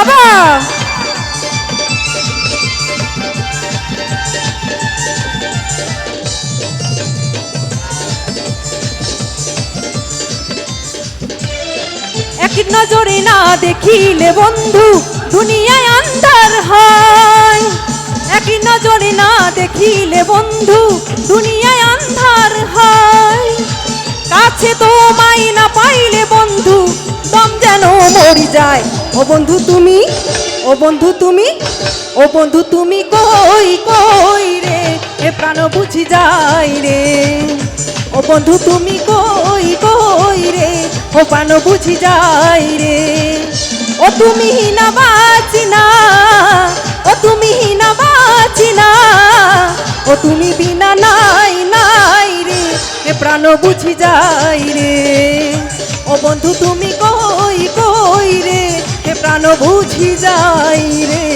বাবা। এক নজরে না দেখিলে বন্ধু, দুনিয়ায় আন্ধার হয়। এক নজরে না দেখিলে বন্ধু, দুনিয়ায় আন্ধার হয়। কাছে তো মাই না পাইলে বন্ধু, দম যেন মরি যায়। ও বন্ধু তুমি, ও বন্ধু তুমি, ও বন্ধু তুমি কই কই রে? এ প্রাণ বুঝি যাই রে। ও বন্ধু তুমি কই কই রে? ও প্রাণ বুঝি যাই রে। ও তুমি না বাঁচি না, ও তুমি না বাঁচি না, ও তুমি বিনা নাই নাই রে। এ প্রাণ বুঝি যাই রে। ও বন্ধু বুঝি যাই রে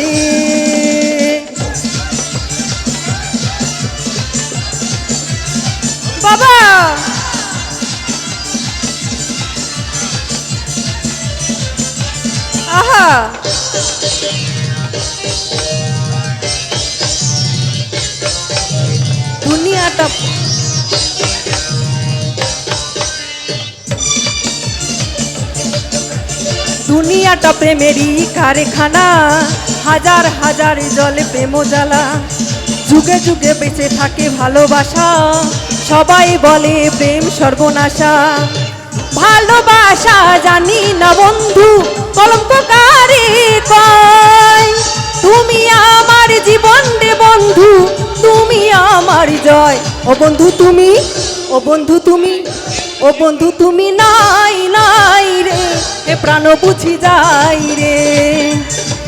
বাবা আহা দুনিয়াটা দুনিয়াটা প্রেমেরই কারখানা। হাজার হাজার জলে প্রেম জ্বালা। যুগে যুগে বেঁচে থাকে ভালোবাসা। সবাই বলে প্রেম সর্বনাশা। ভালোবাসা জানি না বন্ধু, কলঙ্ককারী তুমি আমার জীবন রে বন্ধু, তুমি আমার জয়। ও বন্ধু তুমি, ও বন্ধু তুমি, ও বন্ধু তুমি নাই। প্রাণ বুঝি যাই রে।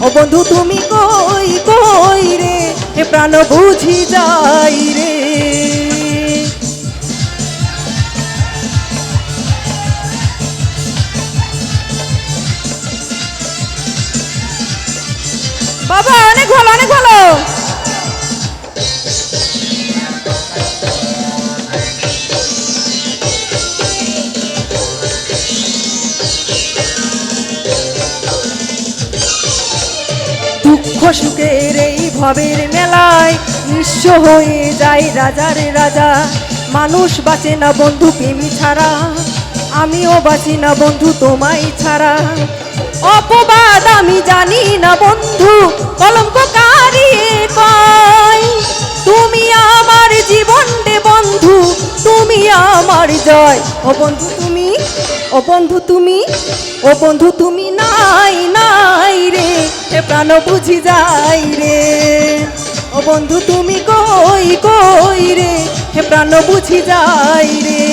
ও বন্ধু, তুমি কই কই রে? এ প্রাণ বুঝি যাই রে। বাবা, অনেক ভালো অনেক ভালো। সুখের এই ভবের মেলায় নিঃস্ব হয়ে যায় রাজার রাজা। মানুষ বাঁচে না বন্ধু প্রেমী ছাড়া, আমিও বাঁচি না বন্ধু তোমায় ছাড়া। অপবাদ আমি জানি না বন্ধু, কলঙ্ককারী কয়। তুমি আমার জীবন রে বন্ধু, তুমি আমার জয়। ও বন্ধু তুমি, ও বন্ধু তুমি, ও বন্ধু তুমি নাই নাই রে। এ প্রাণ বুঝি যাই রে। ও বন্ধু, তুমি কই কই রে? হে প্রাণ বুঝি যাই রে।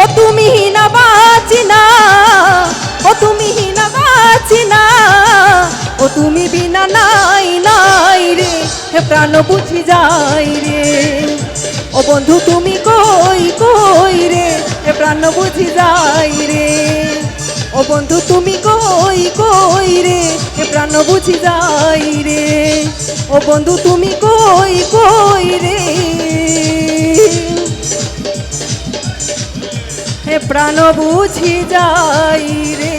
ও তুমি না বাঁচি না, ও তুমি না বাঁচি না, ও তুমি বিনা নাই নাই রে। হে প্রাণ বুঝি যাই রে। ও বন্ধু, তুমি কই কই রে? হে প্রাণ বুঝি যাই ও বন্ধু, তুমি কই কই রে? হে প্রাণ বুঝি যাই রে। ও বন্ধু, তুমি কই কই রে? হে প্রাণ বুঝি যাই রে।